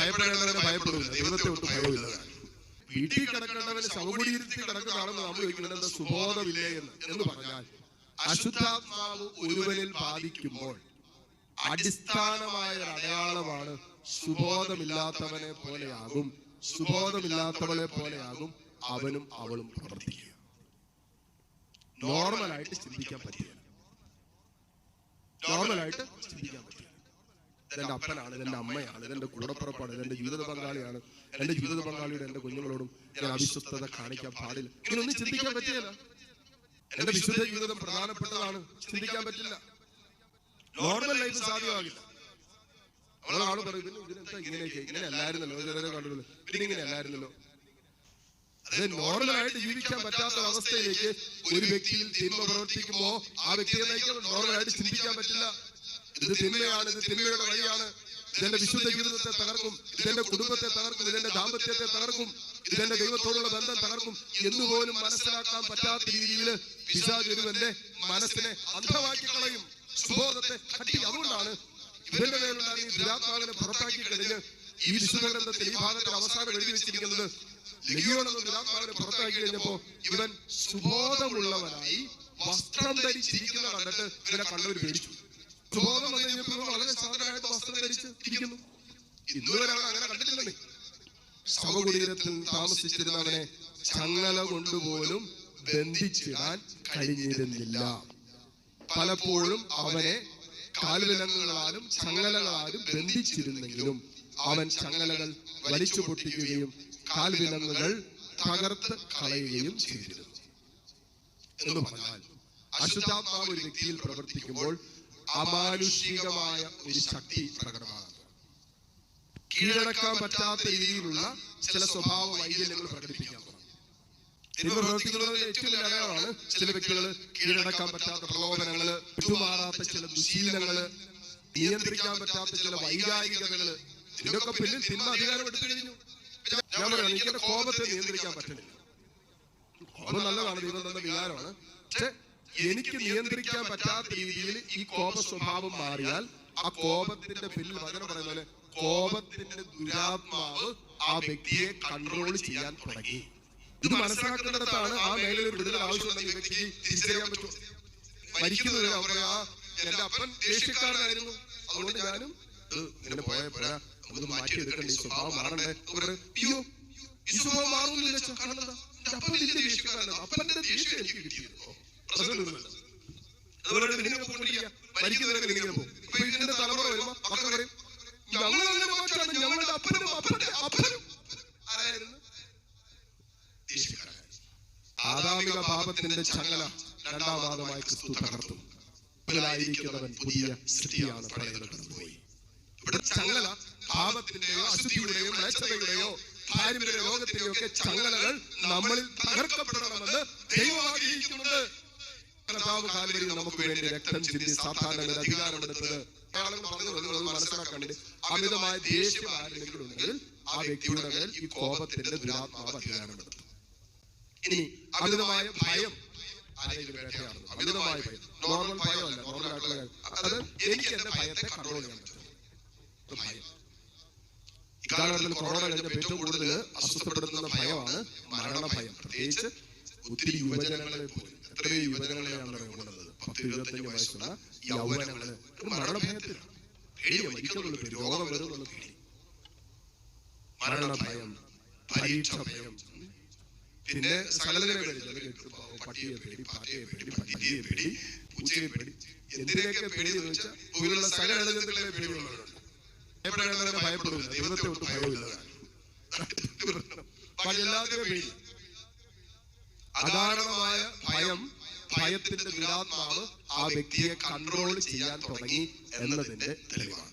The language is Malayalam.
ഭയപ്പെടേണ്ടവനെ ഭയപ്പെടില്ല ദൈവത്തെ ഒട്ടും ഭയമില്ല വീട്ടിൽ കിടക്കേണ്ടവന് ശവകുടീരത്തിൽ കിടക്കുന്നതാണെന്ന് നമ്മൾ ചോദിക്കുന്നത് സുബോധമില്ലേ എന്ന് എന്ന് പറഞ്ഞാൽ അശുദ്ധാത്മാവ് ഒരുവനിൽ ബാധിക്കുമ്പോൾ അടിസ്ഥാനമായ ഒരു അടയാളമാണ് സുബോധമില്ലാത്തവനെ പോലെയാകും. സുബോധമില്ലാത്തവളെ പോലെയാകും അവനും അവളും പ്രവർത്തിക്കുക. നോർമലായിട്ട് ചിന്തിക്കാൻ പറ്റില്ല. നോർമലായിട്ട് ചിന്തിക്കാൻ പറ്റില്ല. ഇതെന്റെ അപ്പനാണ് ഇതെന്റെ അമ്മയാണ് ഇതെന്റെ കൂടപ്പുറപ്പാണ് ഇതെന്റെ ജീവിത പങ്കാളിയാണ് എന്റെ ജീവിത പങ്കാളിയുടെ എന്റെ കുഞ്ഞുങ്ങളോടും ഞാൻ അവിശ്വസ്തത കാണിക്കാൻ പാടില്ല. ഇങ്ങനൊന്നും ചിന്തിക്കാൻ പറ്റില്ല എന്റെ വിശുദ്ധ ജീവിതം പ്രധാനപ്പെട്ടതാണ്. ചിന്തിക്കാൻ പറ്റില്ല. നോർമൽ ലൈഫ് സാധ്യമാകില്ല. നമ്മളെ ആൾ പറയും ഇതിനെന്താ ഇങ്ങനെയൊക്കെ? ഇങ്ങനെ അല്ലായിരുന്നല്ലോ ചിലരെ കണ്ടുള്ളൂ പിന്നെ ഇങ്ങനെ അല്ലായിരുന്നല്ലോ? അത് നോർമലായിട്ട് ജീവിക്കാൻ പറ്റാത്ത അവസ്ഥയിലേക്ക് ഒരു വ്യക്തിയിൽ തിന്മ പ്രവർത്തിക്കുമ്പോ ആ വ്യക്തിയെ നയിക്കാൻ നോർമലായിട്ട് ചിന്തിക്കാൻ പറ്റില്ല. ഇത് തിന്മയാണ് ഇത് തിന്മയുടെ വഴിയാണ്. ഇതെന്റെ വിശുദ്ധ ജീവിതത്തെ തകർക്കും ഇതെന്റെ കുടുംബത്തെ തകർക്കും ഇതെന്റെ ദാമ്പത്യത്തെ തകർക്കും ഇതെന്റെ ദൈവത്തോടുള്ള ബന്ധം തകർക്കും എന്ന് പോലും മനസ്സിലാക്കാൻ പറ്റാത്ത രീതിയിൽ പിശാച് ഒരുവന്റെ മനസ്സിനെ അന്ധമാക്കി കളയും. സുബോധത്തെ കട്ടി അതുകൊണ്ടാണ് ഇവന്റെ മേലുണ്ടായ ദുരാത്മാവിനെ പുറത്താക്കി കഴിഞ്ഞ് ഈ വിശുദ്ധ ഗ്രന്ഥത്തിൽ ഈ ഭാഗത്തിൽ അവസാനം എഴുതി വെച്ചിരിക്കുന്നത് ലഗിയോൺ ദുരാത്മാവിനെ പുറത്താക്കി കഴിഞ്ഞപ്പോ ഇവൻ സുബോധമുള്ളവനായി വസ്ത്രം ധരിച്ചിരിക്കുന്ന കണ്ടിട്ട് ഇവരെ കണ്ടവർ പേടിച്ചു. ശവകുടീരത്തിൽ താമസിച്ചിരുന്നവനെ ചങ്ങല കൊണ്ടുപോലും ബന്ധിച്ചിടാൻ കഴിഞ്ഞിരുന്നില്ല. പലപ്പോഴും അവനെ കാൽവിലങ്ങളാലും ചങ്ങലകളാലും ബന്ധിച്ചിരുന്നെങ്കിലും അവൻ ചങ്ങലകൾ വലിച്ചു പൊട്ടിക്കുകയും കാൽവിലങ്ങുകൾ തകർത്ത് കളയുകയും ചെയ്തിരുന്നു. എന്ന് പറഞ്ഞാൽ അശുദ്ധാത്മാവ് ഒരു വ്യക്തിയിൽ പ്രവർത്തിക്കുമ്പോൾ അമാനുഷികമായ ഒരു ശക്തി പ്രകടമാണ് കീഴടക്കാൻ പറ്റാത്ത രീതിയിലുള്ള ചില സ്വഭാവ വൈകല്യങ്ങൾ പ്രകടിപ്പിക്കാൻ പ്രവർത്തിക്കുന്നതിന്റെ ഏറ്റവും ചില വ്യക്തികൾ കീഴടക്കാൻ പറ്റാത്ത പ്രലോഭനങ്ങൾ വിട്ടുമാറാത്ത ചില ദുശീലങ്ങൾ നിയന്ത്രിക്കാൻ പറ്റാത്ത ചില വൈകാരികതകൾ ഇതിനൊക്കെ പിന്നിൽ തിന്മ അധികാരം എടുത്തു കഴിഞ്ഞു. ഞാൻ പറയാം എനിക്ക് എന്റെ കോപത്തെ നിയന്ത്രിക്കാൻ പറ്റുന്നില്ല. കോപം നല്ലതാണ് ദൈവം തന്ന വികാരമാണ്. പക്ഷെ എനിക്ക് നിയന്ത്രിക്കാൻ പറ്റാത്ത രീതിയിൽ ഈ കോപ സ്വഭാവം മാറിയാൽ ആ കോപത്തിന്റെ പിന്നിൽ വചനം പറയുന്ന പോലെ കോപത്തിന്റെ ദുരാത്മാവ് ആ വ്യക്തിയെ കൺട്രോൾ ചെയ്യാൻ തുടങ്ങി. ഇത് മനസ്സിലാക്കുന്നിടത്താണ് ആ മേഖലയിൽ ഒരു വിടുതൽ ഈ വ്യക്തിക്ക് തിരിച്ചറിയാൻ പറ്റും. മരിക്കുന്നത് പറയാ "ആ, എന്റെ അപ്പൻ ദേഷ്യക്കാരനായിരുന്നു. അതുകൊണ്ട് ഞാനും "ഇത് ഇങ്ങനെ പോയ പോരാ. നമുക്ക് മാറ്റിയെടുക്കേണ്ട? ഈ സ്വഭാവം മാറണ്ടേ? അയ്യോ ഈ സ്വഭാവം മാറുന്നില്ല. കാരണം? അപ്പൻ ദേഷ്യക്കാരനാണ് അപ്പന്റെ ദേഷ്യം എനിക്ക് കിട്ടിയിരുന്നു. അതുപോലെ നിന്നെ പോയിട്ടില്ല മരിക്കുന്നവരെ നിന്നെ പോകും. ഇതിന്റെ തലമുറ വരുമ്പോ മക്കൾ പറയും ഞങ്ങൾ അങ്ങനെ മാറ്റാണ് ഞങ്ങളുടെ അപ്പനും അപ്പന്റെ. ആദാമിക പാപത്തിന്റെ ചങ്ങല രണ്ടാം പാദമായി ക്രിസ്തു തകർത്തു. ഇതിലായിരിക്കുന്നവൻ പുതിയ സൃഷ്ടിയാണ് പഴയത് കടന്നുപോയി ഇവിടെ ചങ്ങല പാപത്തിന്റെയോ അശുദ്ധിയുടെയോ മ്ലേച്ഛതയുടെയോ പാരമ്പര്യ രോഗത്തിന്റെയോ ഒക്കെ ചങ്ങലകൾ നമ്മളിൽ തകർക്കപ്പെടണമെന്ന് ദൈവം ആഗ്രഹിക്കുന്നുണ്ട്. കർത്താവ് കാൽവരി നമുക്ക് വേണ്ടി രക്തം ചിന്തി സാധാരണ അധികാരമെടുത്തത് ആളുകൾ പറഞ്ഞു മനസ്സിലാക്കാൻ അമിതമായ ദേഷ്യം ആരെങ്കിലും ഉണ്ടെങ്കിൽ ആ വ്യക്തിയുടെ മേൽ ഈ കോപത്തിന്റെ ദുരാത്മാവ് അധികാരമെടുത്തു. ഇനി അമിതമായ ഭയം അമിതമായ ഭയം. നോർമൽ ഭയമല്ല. നോർമൽ ആയിട്ടുള്ള. അത് എനിക്ക് എന്റെ ഭയത്തെ കൺട്രോൾ ചെയ്യാൻ പറ്റും. ഭയം. ഇക്കാലഘട്ടത്തിൽ കൊറോണ കഴിഞ്ഞപ്പോൾ ഏറ്റവും കൂടുതൽ അസ്വസ്ഥപ്പെടുത്തുന്ന ഭയമാണ് മരണഭയം. പ്രത്യേകിച്ച് ഒത്തിരി യുവജനങ്ങളെ പോലും എത്രയോ യുവജനങ്ങളെയാണ് കൊണ്ടുവന്നത് പത്ത് ഇരുപത്തഞ്ച് വയസ്സുള്ള യൗവനങ്ങൾ. മരണഭയത്തിലാണ്. പേടി പേടി. മരണഭയം പരീക്ഷ ഭയം. പിന്നെ സകലതിനെ പേടി പട്ടിയെ പേടി പാറ്റയെ പേടി പട്ടിയെ പേടി പേടി. എന്തിനൊക്കെ പേടി എന്ന് പേടിയുള്ളവരുണ്ട്. ഭയപ്പെടില്ല ദൈവത്തെ ഒട്ടും ഭയമില്ല എല്ലാത്തിനും പേടി അകാരണമായ ഭയം ഭയത്തിന്റെ ദുരാത്മാവ് ആ വ്യക്തിയെ കൺട്രോൾ ചെയ്യാൻ തുടങ്ങി എന്നതിന്റെ തെളിവാണ്.